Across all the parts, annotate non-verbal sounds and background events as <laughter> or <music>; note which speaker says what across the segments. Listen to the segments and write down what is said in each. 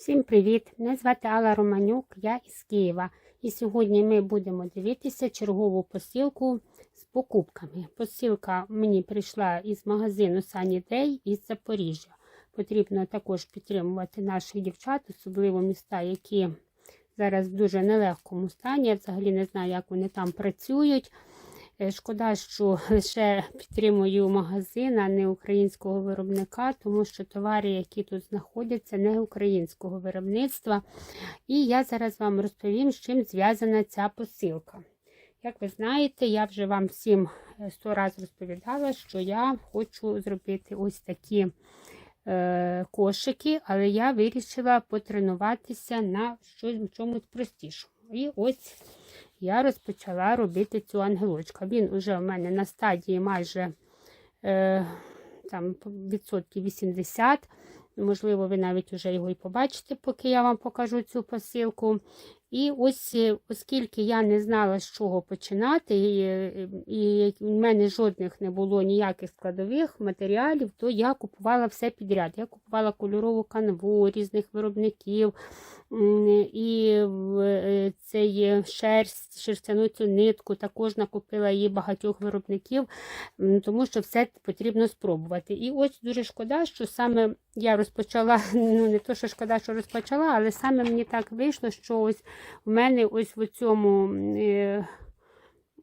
Speaker 1: Всім привіт! Мене звати Алла Романюк, я із Києва. І сьогодні ми будемо дивитися чергову посилку з покупками. Посилка мені прийшла із магазину Sunny із Запоріжжя. Потрібно також підтримувати наших дівчат, особливо міста, які зараз в дуже нелегкому стані. Я взагалі не знаю, як вони там працюють. Е, Шкода, що лише підтримую магазин, а не українського виробника, тому що товари, які тут знаходяться, не українського виробництва. І я зараз вам розповім, з чим зв'язана ця посилка. Як ви знаєте, я вже вам всім е, сто разів розповідала, що я хочу зробити ось такі е, кошики, але я вирішила потренуватися на щось чомусь простішому. І ось я розпочала робити цю ангелочку. Він уже в мене на стадії майже е, там, відсотків 80. Можливо, ви навіть вже його і побачите, поки я вам покажу цю посилку. І ось, е, оскільки я не знала, з чого починати, і, і в мене жодних не було ніяких складових матеріалів, то я купувала все підряд. Я купувала кольорову канву різних виробників, і е, цей шерсть, шерстяну цю нитку, також накупила її багатьох виробників, тому що все потрібно спробувати. І ось дуже шкода, що саме я розпочала, <laughs> ну не то, що шкода, що розпочала, але саме мені так вийшло, що ось в мене ось в цьому. Е,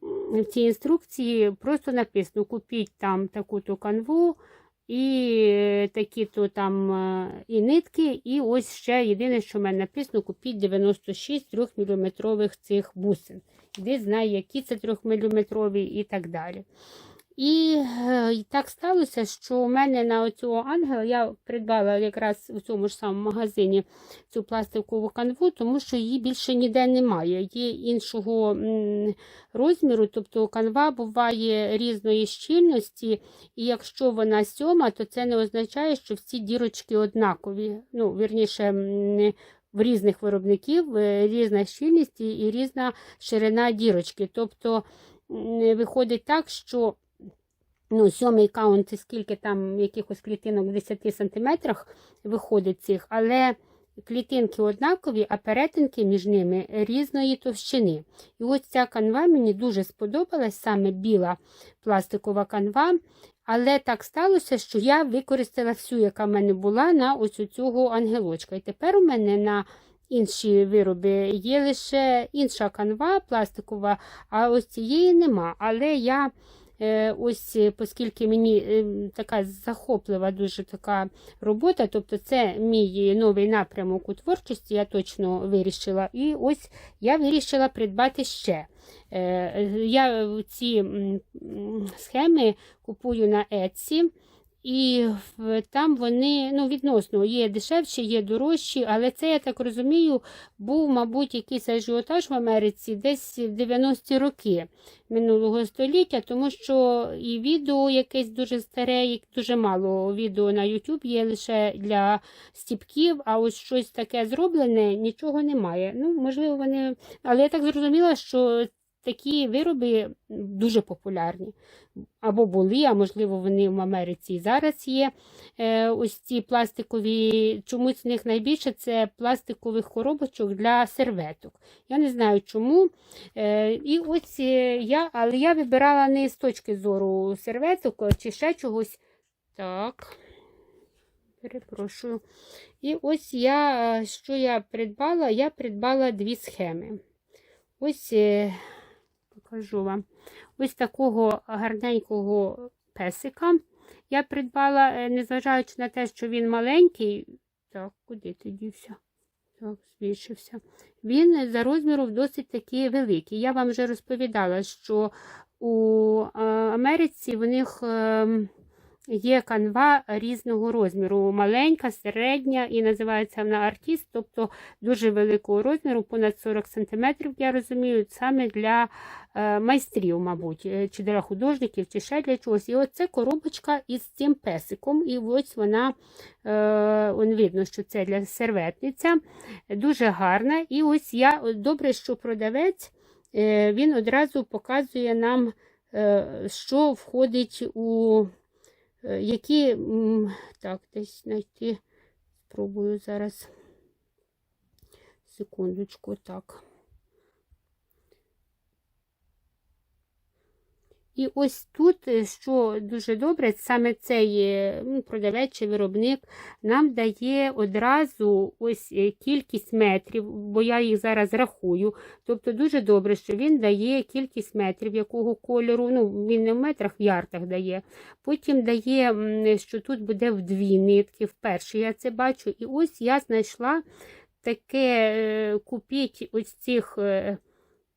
Speaker 1: в цій інструкції просто написано: купіть там таку-то канву, і такі-то там е, і нитки, і ось ще єдине, що в мене написано, купіть 96 3-мм цих бусин. Іди знає, які це 3-мм і так далі. І, е, і так сталося, що у мене на цього ангела я придбала якраз у цьому ж самому магазині цю пластикову канву, тому що її більше ніде немає. Є іншого розміру, тобто канва буває різної щільності, і якщо вона сьома, то це не означає, що всі дірочки однакові. Ну, вірніше, в різних виробників е, різна щільність і різна ширина дірочки. Тобто виходить так, що ну, сьомий каунт, скільки там якихось клітинок в 10 см виходить цих, але клітинки однакові, а перетинки між ними різної товщини. І ось ця канва мені дуже сподобалась, саме біла пластикова канва. Але так сталося, що я використала всю, яка в мене була, на ось цього ангелочка. І тепер у мене на інші вироби є лише інша канва пластикова, а ось цієї нема. Але я ось, е, оскільки мені е, така захоплива дуже така робота, тобто це мій новий напрямок у творчості, я точно вирішила. І ось я вирішила придбати ще. Я ці схеми купую на Etsy. І там вони ну, відносно є дешевші, є дорожчі, але це, я так розумію, був, мабуть, якийсь ажіотаж в Америці десь в 90-ті роки минулого століття, тому що і відео якесь дуже старе, і дуже мало відео на YouTube є лише для стіпків, а ось щось таке зроблене, нічого немає. Ну, можливо, вони. Але я так зрозуміла, що такі вироби дуже популярні. Або були, а можливо, вони в Америці і зараз є. Е, ось ці пластикові, чомусь в них найбільше це пластикових коробочок для серветок. Я не знаю чому. Е, і ось е, я, Але я вибирала не з точки зору серветок чи ще чогось. Так. Перепрошую. І ось я, що я придбала? Я придбала дві схеми. Ось покажу вам. Ось такого гарненького песика я придбала, е, незважаючи на те, що він маленький. Так, куди ти дівся? Так, збільшився. Він за розміром досить такий великий. Я вам вже розповідала, що у е, Америці в них ем, Є канва різного розміру, маленька, середня і називається вона артіст, тобто дуже великого розміру, понад 40 см, я розумію, саме для е, майстрів, мабуть, е, чи для художників, чи ще для чогось. І оце коробочка із цим песиком. І ось вона, е, он видно, що це для серветниця, дуже гарна. І ось я добре, що продавець він одразу показує нам, що входить у. Е, які, так, десь знайти, спробую зараз секундочку, так. І ось тут, е, що дуже добре, саме цей е, продавець чи виробник нам дає одразу ось е, кількість метрів, бо я їх зараз рахую. Тобто дуже добре, що він дає кількість метрів, якого кольору. Ну, він не в метрах, в ярдах дає. Потім дає, що тут буде в дві нитки. Вперше я це бачу. І ось я знайшла таке купіть ось цих.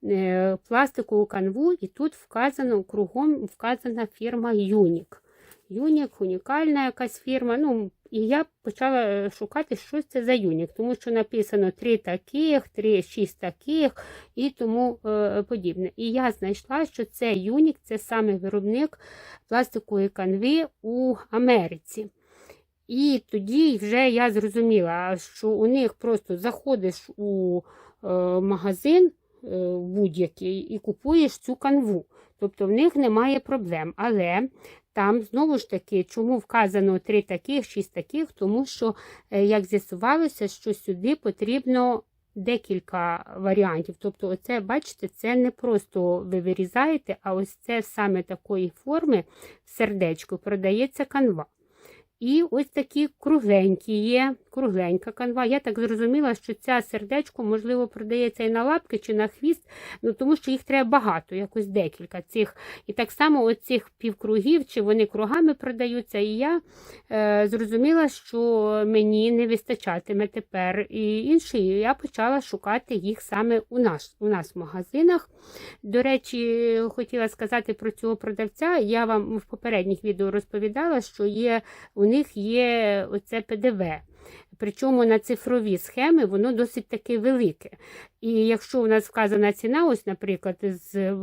Speaker 1: Е, пластикову канву, і тут вказано кругом вказана фірма Юнік. Юнік, унікальна якась фірма. Ну, і я почала е, шукати, що це за Юнік, тому що написано три таких, три, шість таких і тому е, подібне. І я знайшла, що це Юнік, це саме виробник пластикової канви у Америці. І тоді вже я зрозуміла, що у них просто заходиш у е, магазин будь-який і купуєш цю канву. Тобто в них немає проблем. Але там знову ж таки, чому вказано три таких, шість таких, тому що, е, як з'ясувалося, що сюди потрібно декілька варіантів. Тобто, оце, бачите, це не просто ви вирізаєте, а ось це саме такої форми сердечко продається канва. І ось такі кругленькі є, кругленька канва. Я так зрозуміла, що ця сердечко, можливо, продається і на лапки, чи на хвіст, ну тому що їх треба багато, якось декілька цих. І так само оцих півкругів, чи вони кругами продаються. І я е, зрозуміла, що мені не вистачатиме тепер і іншої. Я почала шукати їх саме у нас, у нас в магазинах. До речі, хотіла сказати про цього продавця. Я вам в попередніх відео розповідала, що є у них є оце ПДВ. Причому на цифрові схеми воно досить таки велике. І якщо у нас вказана ціна, ось, наприклад, з е,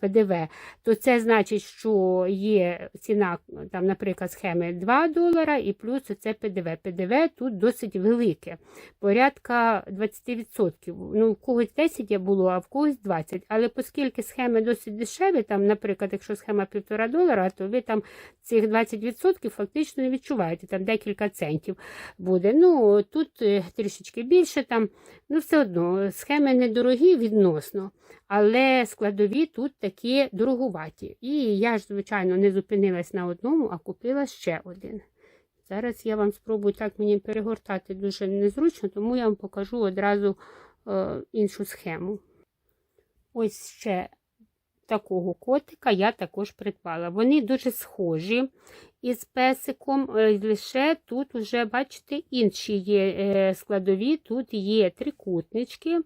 Speaker 1: ПДВ, то це значить, що є ціна, там, наприклад, схеми 2 долара і плюс це ПДВ. ПДВ тут досить велике, порядка 20%. Ну, в когось 10 було, а в когось 20. Але оскільки схеми досить дешеві, там, наприклад, якщо схема 1,5 долара, то ви там цих 20% фактично не відчуваєте, там декілька центів буде. Ну, тут е, трішечки більше, там, ну, все одно, схеми недорогі відносно, але складові тут такі дорогуваті. І я ж, звичайно, не зупинилась на одному, а купила ще один. Зараз я вам спробую так мені перегортати дуже незручно, тому я вам покажу одразу е, іншу схему. Ось ще такого котика я також придбала. Вони дуже схожі із песиком, е, лише тут вже, бачите, інші є е, складові, тут є трикутнички,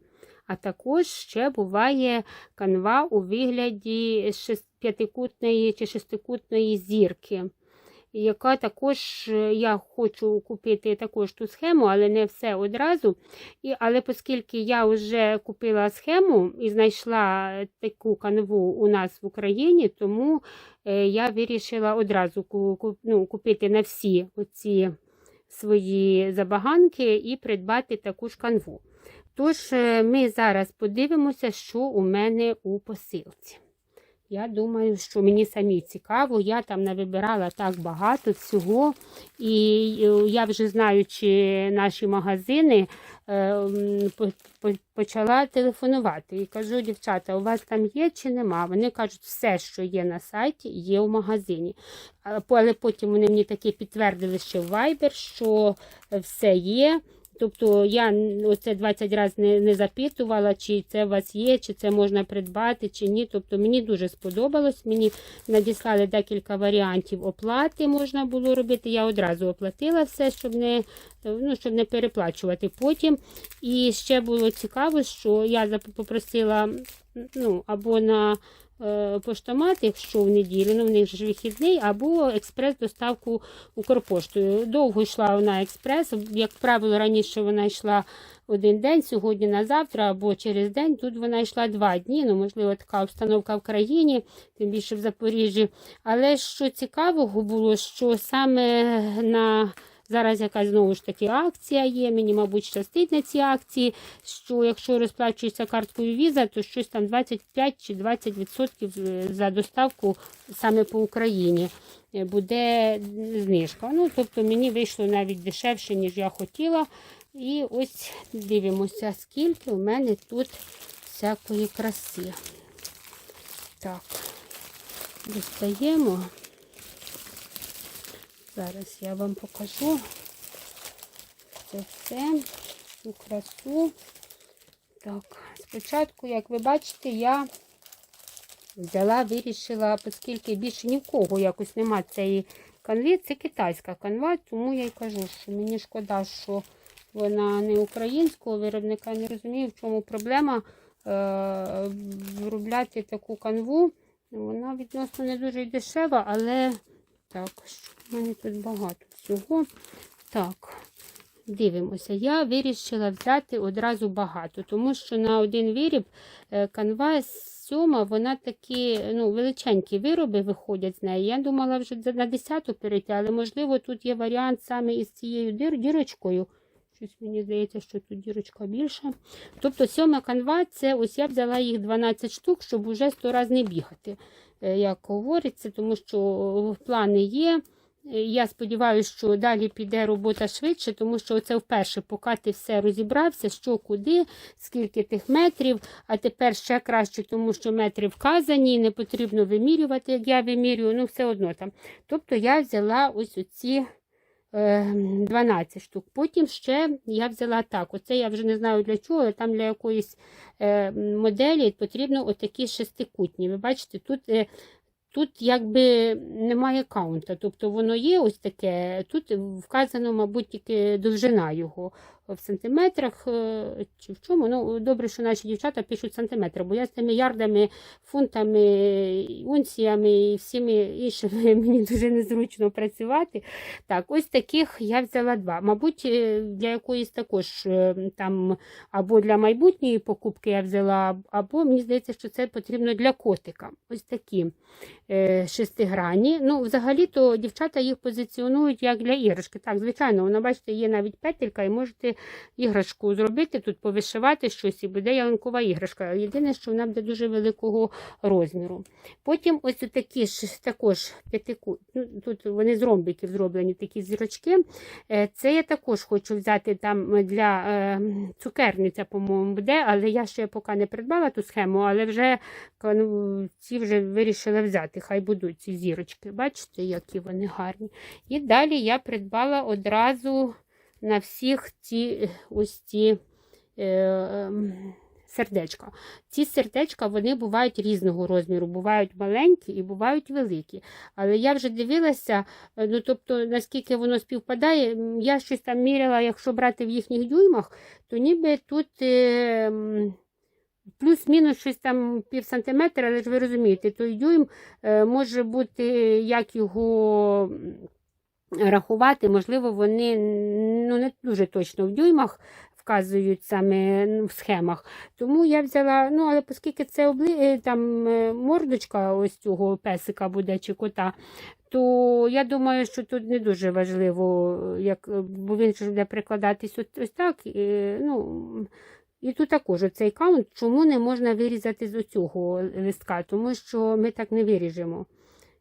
Speaker 1: а також ще буває канва у вигляді п'ятикутної чи шестикутної зірки. Яка також е, я хочу купити також ту схему, але не все одразу. І, Але оскільки я вже купила схему і знайшла таку канву у нас в Україні, тому е, я вирішила одразу ну, купити на всі оці свої забаганки і придбати таку ж канву. Тож, е, ми зараз подивимося, що у мене у посилці. Я думаю, що мені самі цікаво. Я там навибирала так багато всього. І е, я вже знаючи наші магазини, е, почала телефонувати. І кажу, дівчата, у вас там є чи нема? Вони кажуть, все, що є на сайті, є в магазині. Але потім вони мені таки підтвердили ще в Viber, що е, все є. Тобто я оце 20 разів не, не запитувала, чи це у вас є, чи це можна придбати, чи ні. Тобто мені дуже сподобалось. Мені надіслали декілька варіантів оплати можна було робити. Я одразу оплатила все, щоб не, ну, щоб не переплачувати потім. І ще було цікаво, що я попросила ну, або на поштомат, якщо в неділю, ну в них ж вихідний, або експрес-доставку Укрпоштою. Довго йшла вона експрес. Як правило, раніше вона йшла один день, сьогодні на завтра, або через день. Тут вона йшла два дні. Ну, можливо, така обстановка в країні, тим більше в Запоріжжі. Але що цікавого було, що саме на Зараз якась знову ж таки акція є. Мені, мабуть, щастить на ці акції. Що якщо розплачується карткою віза, то щось там 25 чи 20% за доставку саме по Україні е, буде знижка. Ну, тобто мені вийшло навіть дешевше, ніж я хотіла. І ось дивимося, скільки у мене тут всякої краси. Так, дістаємо. Зараз я вам покажу це все, цю красу. Так, спочатку, як ви бачите, я взяла, вирішила, оскільки більше ні в кого якось нема цієї канви, це китайська канва, тому я й кажу, що мені шкода, що вона не українського виробника. Не розумію, в чому проблема е- виробляти таку канву. Вона відносно не дуже дешева, але так, що в мене тут багато всього. Так, дивимося. Я вирішила взяти одразу багато, тому що на один виріб е, канва сьома, вона такі ну, величенькі вироби виходять з неї. Я думала вже на десяту перейти, але можливо тут є варіант саме із цією дірочкою. Щось мені здається, що тут дірочка більша. Тобто сьома канва, це ось я взяла їх 12 штук, щоб уже 100 разів не бігати, як говориться, тому що плани є. Е, Я сподіваюся, що далі піде робота швидше, тому що це вперше, поки ти все розібрався, що куди, скільки тих метрів, а тепер ще краще, тому що метри вказані, не потрібно вимірювати, як я вимірюю, ну все одно там. Тобто я взяла ось оці е, 12 штук. Потім ще я взяла так. Оце я вже не знаю для чого, там для якоїсь е, моделі потрібно отакі шестикутні. Ви бачите, тут. Е, Тут якби немає каунта, тобто воно є ось таке. Тут вказано, мабуть, тільки довжина його в сантиметрах е, чи в чому. Ну, добре, що наші дівчата пишуть сантиметри, бо я з тими ярдами, фунтами, унціями і всіми іншими <laughs> мені дуже незручно працювати. Так, ось таких я взяла два. Мабуть, е, для якоїсь також е, там або для майбутньої покупки я взяла, або мені здається, що це потрібно для котика. Ось такі шестигранні. Ну, взагалі-то дівчата їх позиціонують як для іграшки. Так, звичайно, вона, бачите, є навіть петелька, і можете іграшку зробити, тут повишивати щось, і буде ялинкова іграшка. Єдине, що вона буде дуже великого розміру. Потім ось такі ж також п'ятику, ну, тут вони з ромбиків зроблені такі зірочки. Е, Це я також хочу взяти там для е, цукерниця, по-моєму, буде, але я ще поки не придбала ту схему, але вже ну, ці вже вирішила взяти. Хай будуть ці зірочки. Бачите, які вони гарні. І далі я придбала одразу на всіх ці ось ці е, е, сердечка. Ці сердечка вони бувають різного розміру, бувають маленькі і бувають великі. Але я вже дивилася, е, ну тобто, наскільки воно співпадає, я щось там міряла, якщо брати в їхніх дюймах, то ніби тут. Е, Плюс-мінус щось там пів сантиметра, але ж ви розумієте, той дюйм е, може бути, як його рахувати, можливо, вони ну, не дуже точно в дюймах вказують саме ну, в схемах. Тому я взяла, ну, але оскільки це обли... е, там е, мордочка ось цього песика буде чи кота, то я думаю, що тут не дуже важливо, як, бо він ж буде прикладатись ось, ось так. е, ну, і тут також цей каунт, чому не можна вирізати з оцього листка, тому що ми так не виріжемо.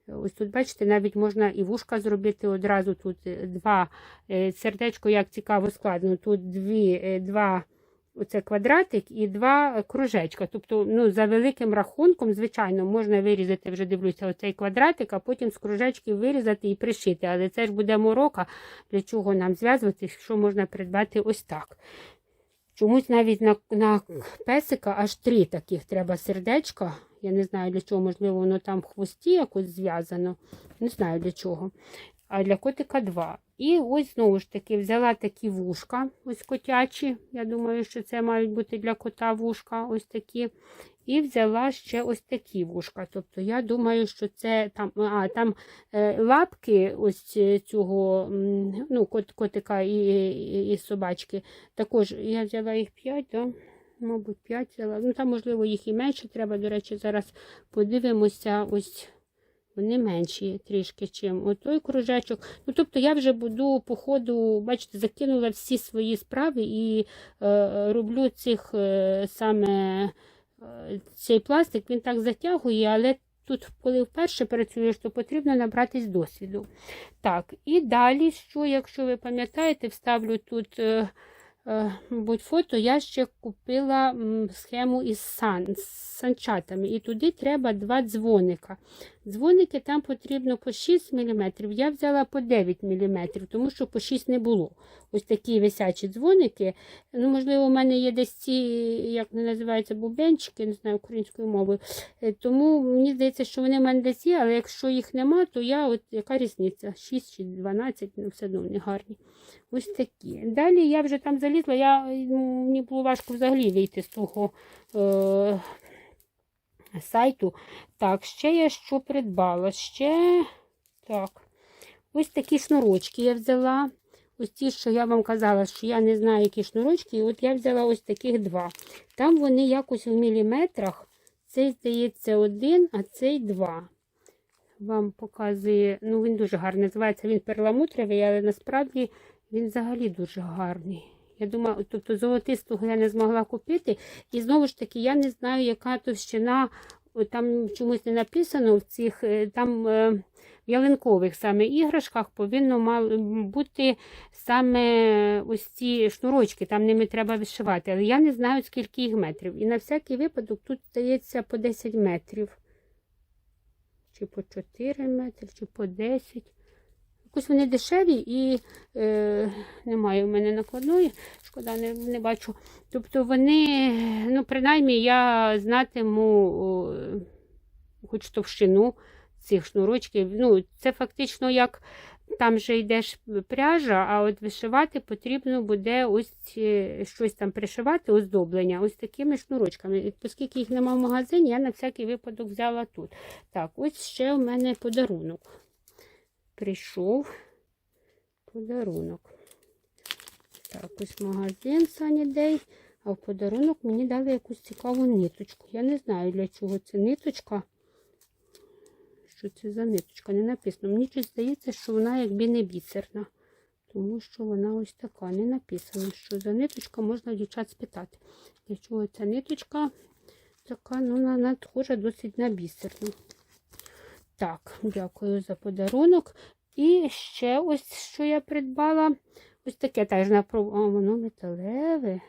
Speaker 1: Ось тут, бачите, навіть можна і вушка зробити одразу. Тут е, два е, сердечко, як цікаво складно. Тут дві, е, два оце квадратик і два кружечка. Тобто, ну, за великим рахунком, звичайно, можна вирізати, вже дивлюся, оцей квадратик, а потім з кружечків вирізати і пришити. Але це ж буде морока, для чого нам зв'язувати, що можна придбати ось так. Чомусь навіть на, на песика аж три таких треба сердечка. Я не знаю для чого, можливо, воно там в хвості якось зв'язано. Не знаю для чого. А для котика два. І ось знову ж таки взяла такі вушка, ось котячі. Я думаю, що це мають бути для кота вушка, ось такі. І взяла ще ось такі вушка. Тобто, я думаю, що це там а, там е, лапки ось е, цього ну, кот, котика і, і, і собачки. Також я взяла їх 5, да? Мабуть, 5 взяла. Ну, там, можливо, їх і менше треба. До речі, зараз подивимося. ось вони менші трішки, чим отой кружечок. Ну, тобто я вже буду по ходу, бачите, закинула всі свої справи і е, роблю цих е, саме е, цей пластик, він так затягує, але тут, коли вперше працюєш, то потрібно набратись досвіду. Так, і далі, що, якщо ви пам'ятаєте, вставлю тут. Е, мабуть, фото, я ще купила схему із сан, з санчатами. І туди треба два дзвоника. Дзвоники там потрібно по 6 мм. Я взяла по 9 мм, тому що по 6 не було. Ось такі висячі дзвоники. Ну, можливо, у мене є десь ці, як вони називаються, бубенчики, не знаю українською мовою. Е, Тому мені здається, що вони в мене десь є, але якщо їх нема, то я от яка різниця? 6 чи 12, ну все одно вони гарні. Ось такі. Далі я вже там залізла, я, ну, мені було важко взагалі вийти з того е, сайту. Так, ще я що придбала? Ще так. Ось такі шнурочки я взяла. Ось ті, що я вам казала, що я не знаю, які шнурочки. І от я взяла ось таких два. Там вони якось в міліметрах. Цей, здається, один, а цей два. Вам показує, ну він дуже гарний. Називається він перламутровий, але насправді він взагалі дуже гарний. Я думаю, тобто золотистого я не змогла купити. І знову ж таки, я не знаю, яка товщина, там чомусь не написано в цих е, там е, в ялинкових саме іграшках повинно бути саме ось ці шнурочки, там ними треба вишивати. Але я не знаю, скільки їх метрів. І на всякий випадок тут здається по 10 метрів. Чи по 4 метри, чи по 10. Якось вони дешеві і е, немає в мене накладної, шкода, не, не бачу. Тобто вони, ну, принаймні, я знатиму о, хоч товщину цих шнурочків. Ну, це фактично як там же йдеш пряжа, а от вишивати потрібно буде ось е, щось там пришивати, оздоблення, ось такими шнурочками. І Оскільки їх нема в магазині, я на всякий випадок взяла тут. Так, ось ще в мене подарунок. Прийшов подарунок. Так, ось магазин Day. А в подарунок мені дали якусь цікаву ниточку. Я не знаю, для чого це ниточка. Що це за ниточка? Не написано. Мені щось здається, що вона якби не бісерна. Тому що вона ось така. Не написано, що за ниточка можна дівчат спитати. Для чого ця ниточка така, ну, вона надхожа досить на бісерну. Так, дякую за подарунок. І ще ось що я придбала. Ось таке теж на А, воно металеве.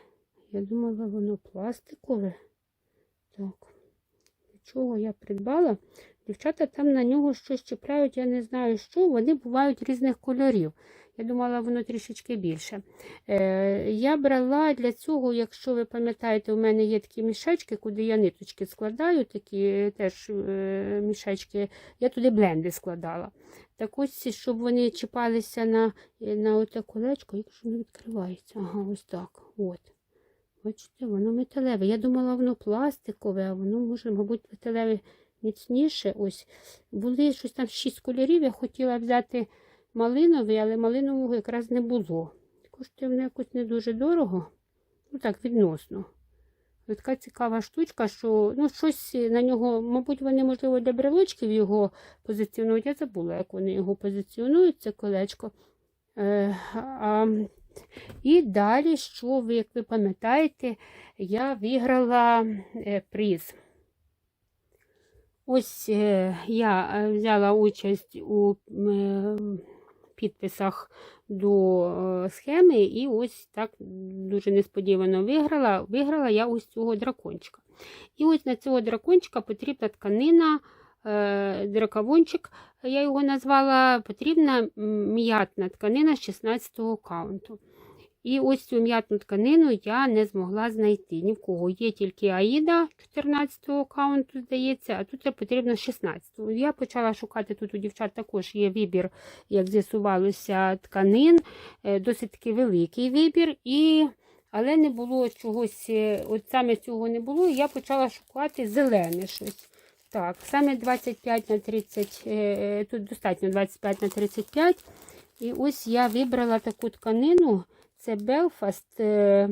Speaker 1: Я думала, воно пластикове. Так. Чого я придбала? Дівчата там на нього щось чіпляють, я не знаю що. Вони бувають різних кольорів. Я думала, воно трішечки більше. Е, я брала для цього, якщо ви пам'ятаєте, у мене є такі мішечки, куди я ниточки складаю, такі е, теж е, мішечки, я туди бленди складала. Так ось, щоб вони чіпалися на, на оте колечко, якщо не відкривається. Ага, ось так. От. Бачите, воно металеве. Я думала, воно пластикове, а воно може, мабуть, металеве міцніше. Ось. Були щось там шість кольорів. Я хотіла взяти малиновий, але малинового якраз не було. Коштує воно якось не дуже дорого. Ну так, відносно. Ось Така цікава штучка, що ну, щось на нього, мабуть, вони, можливо, для брелочків його позиціонують. Я забула, як вони його позиціонують, це колечко. Е, а, і далі, що ви, як ви пам'ятаєте, я виграла е, приз. Ось е, я е, взяла участь у е, підписах до е, схеми, і ось так дуже несподівано виграла. Виграла я ось цього дракончика. І ось на цього дракончика потрібна тканина, е, дракавончик, я його назвала, потрібна м'ятна тканина з 16-го каунту. І ось цю м'ятну тканину я не змогла знайти. Ні в кого. Є тільки Аїда 14-го каунту, здається, а тут потрібно 16-го. Я почала шукати тут у дівчат також є вибір, як з'ясувалося, тканин, е, досить таки великий вибір. І... Але не було чогось, е, от саме цього не було, я почала шукати зелене щось. Так, саме 25 на 30, е, тут достатньо 25 на 35. І ось я вибрала таку тканину. Це Белфаст. е,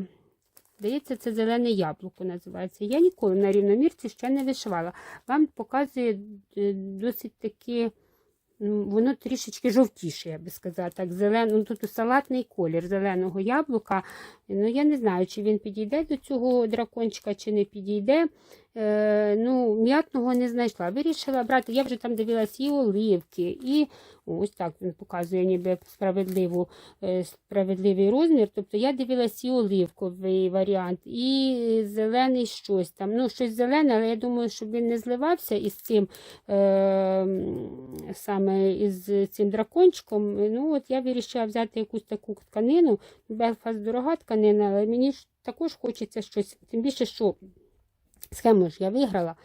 Speaker 1: Здається, це зелене яблуко називається. Я ніколи на рівномірці ще не вишивала. Вам показує е, досить таки, ну, воно трішечки жовтіше, я би сказала. так, зелен... ну, Тут салатний колір зеленого яблука. Ну, я не знаю, чи він підійде до цього дракончика, чи не підійде. Е, ну, м'ятного не знайшла. Вирішила брати, я вже там дивилась і оливки, і ось так він показує ніби справедливу, е, справедливий розмір. Тобто я дивилась і оливковий варіант, і зелений щось там. Ну, щось зелене, але я думаю, щоб він не зливався із цим е, саме із цим дракончиком. Ну, от я вирішила взяти якусь таку тканину. Белфаст дорога тканина, але мені ж також хочеться щось, тим більше, що схему ж я виграла,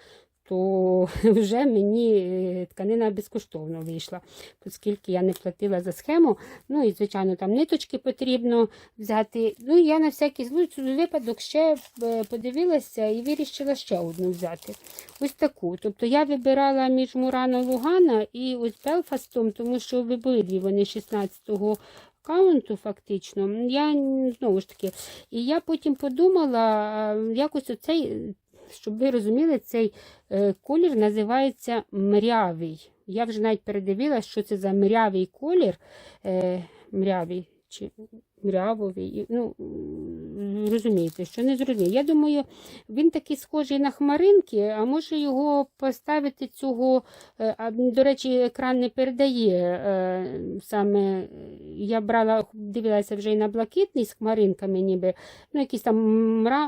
Speaker 1: то <laughs> вже мені е, тканина безкоштовно вийшла, оскільки я не платила за схему. Ну і, звичайно, там ниточки потрібно взяти. Ну, я на всякий випадок ще е, подивилася і вирішила ще одну взяти. Ось таку. Тобто я вибирала між Мурано Лугана і ось Белфастом, тому що обидві вони 16-го аккаунту, фактично. Я знову ж таки, і я потім подумала, якось оцей, щоб ви розуміли, цей е, колір називається мрявий. Я вже навіть передивилася, що це за мрявий колір. Е, мрявий чи мрявовий. Ну, розумієте, що не зрозумію. Я думаю, він такий схожий на хмаринки, а може його поставити цього. е, до речі, екран не передає е, саме. Я брала, дивилася вже і на блакитний з хмаринками, ніби, ну, якийсь там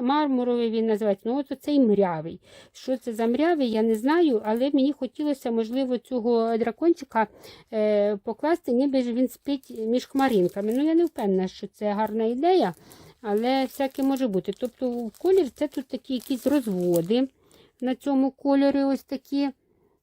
Speaker 1: мармуровий він називається. Ну, от оцей мрявий. Що це за мрявий, я не знаю, але мені хотілося, можливо, цього дракончика е, покласти, ніби він спить між хмаринками. Ну, я не впевнена, що це гарна ідея, але всяке може бути. Тобто, колір це тут такі якісь розводи на цьому кольорі, ось такі.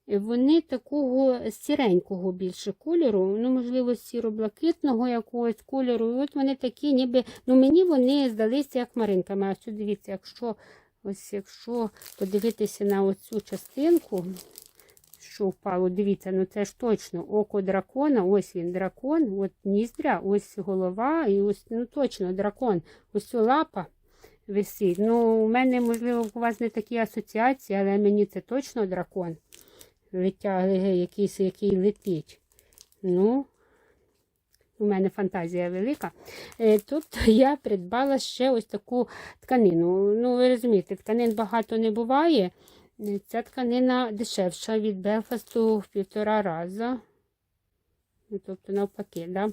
Speaker 1: Вони такого сіренького більше кольору, ну, можливо, сіро-блакитного якогось кольору. І от вони такі, ніби, ну мені вони здалися як хмаринками. А ось дивіться, якщо ось якщо подивитися на оцю частинку, що впало, дивіться, ну це ж точно око дракона, ось він дракон, от ніздря, ось голова, і ось ну точно дракон, ось лапа висить. Ну, у мене, можливо, у вас не такі асоціації, але мені це точно дракон. Витягли якийсь, який летить. Ну, у мене фантазія велика. Е, Тобто <laughs> я придбала ще ось таку тканину. Ну, ви розумієте, тканин багато не буває. Е, Ця тканина дешевша від Белфасту в півтора рази. Ну, Тобто, навпаки, да?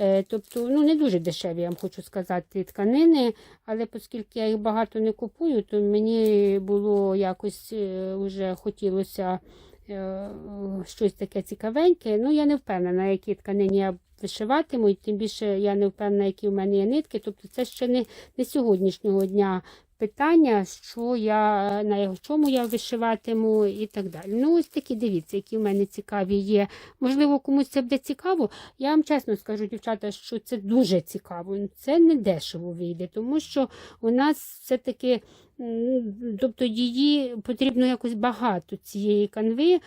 Speaker 1: Е, тобто, ну, не дуже дешеві, я вам хочу сказати, тканини, але оскільки я їх багато не купую, то мені було якось е, вже хотілося е, щось таке цікавеньке. Ну, я не впевнена, які тканині я вишиватиму, і тим більше я не впевнена, які в мене є нитки. Тобто, це ще не, не сьогоднішнього дня питання, що я, на чому я вишиватиму і так далі. Ну, ось такі дивіться, які в мене цікаві є. Можливо, комусь це буде цікаво. Я вам чесно скажу, дівчата, що це дуже цікаво. Це не дешево вийде, тому що у нас все-таки. Тобто її потрібно якось багато цієї канви. Е,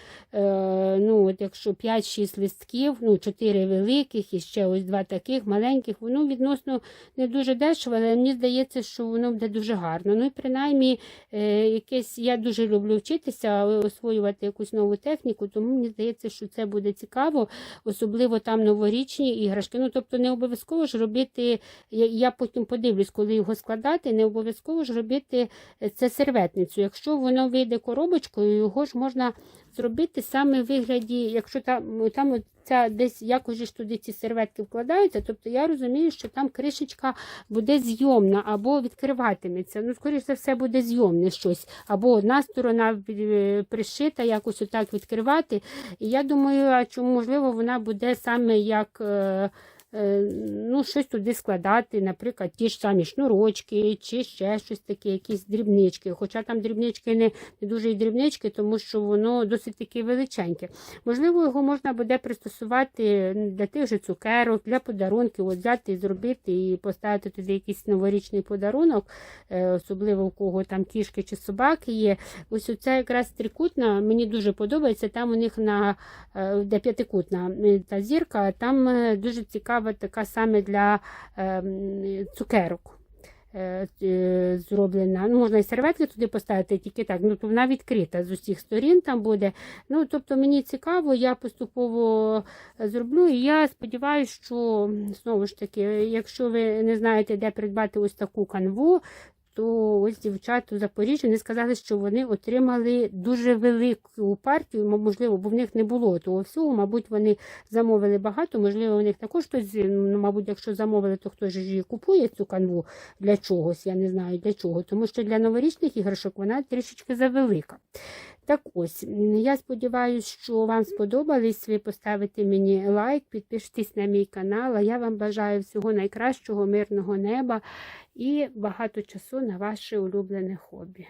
Speaker 1: ну, от якщо 5-6 листків, ну 4 великих і ще ось два таких маленьких, воно відносно не дуже дешево, але мені здається, що воно буде дуже гарно. Ну і принаймні, е, якесь, я дуже люблю вчитися, освоювати якусь нову техніку, тому мені здається, що це буде цікаво, особливо там новорічні іграшки. Ну, тобто не обов'язково ж робити, я, потім подивлюсь, коли його складати, не обов'язково ж робити це серветницю. Якщо воно вийде коробочкою, його ж можна зробити саме в вигляді, якщо там, там ця десь якось ж туди ці серветки вкладаються, тобто я розумію, що там кришечка буде зйомна або відкриватиметься. Ну, скоріш за все, буде зйомне щось. Або одна сторона е, пришита, якось отак відкривати. І я думаю, а чому можливо вона буде саме як. Е, Ну, щось туди складати, наприклад, ті ж самі шнурочки, чи ще щось таке, якісь дрібнички. Хоча там дрібнички не, дуже і дрібнички, тому що воно досить таки величеньке. Можливо, його можна буде пристосувати для тих же цукерок, для подарунків, от взяти і зробити і поставити туди якийсь новорічний подарунок, е, особливо у кого там кішки чи собаки є. Ось оця якраз трикутна, мені дуже подобається. Там у них на е, де п'ятикутна та зірка, там дуже цікава така саме для е, цукерок. е, е, зроблена. Ну, можна і серветки туди поставити, тільки так. Ну, то вона відкрита з усіх сторін там буде. Ну, тобто мені цікаво, я поступово зроблю. І я сподіваюся, що знову ж таки, якщо ви не знаєте, де придбати ось таку канву, то ось дівчата у Запоріжжі вони сказали, що вони отримали дуже велику партію, можливо, бо в них не було того всього. Мабуть, вони замовили багато, можливо, у них також хтось, ну, мабуть, якщо замовили, то хтось ж її купує цю канву для чогось, я не знаю для чого. Тому що для новорічних іграшок вона трішечки завелика. Так ось, я сподіваюся, що вам сподобались. Ви поставите мені лайк, підпишіться на мій канал. А я вам бажаю всього найкращого, мирного неба і багато часу на ваше улюблене хобі.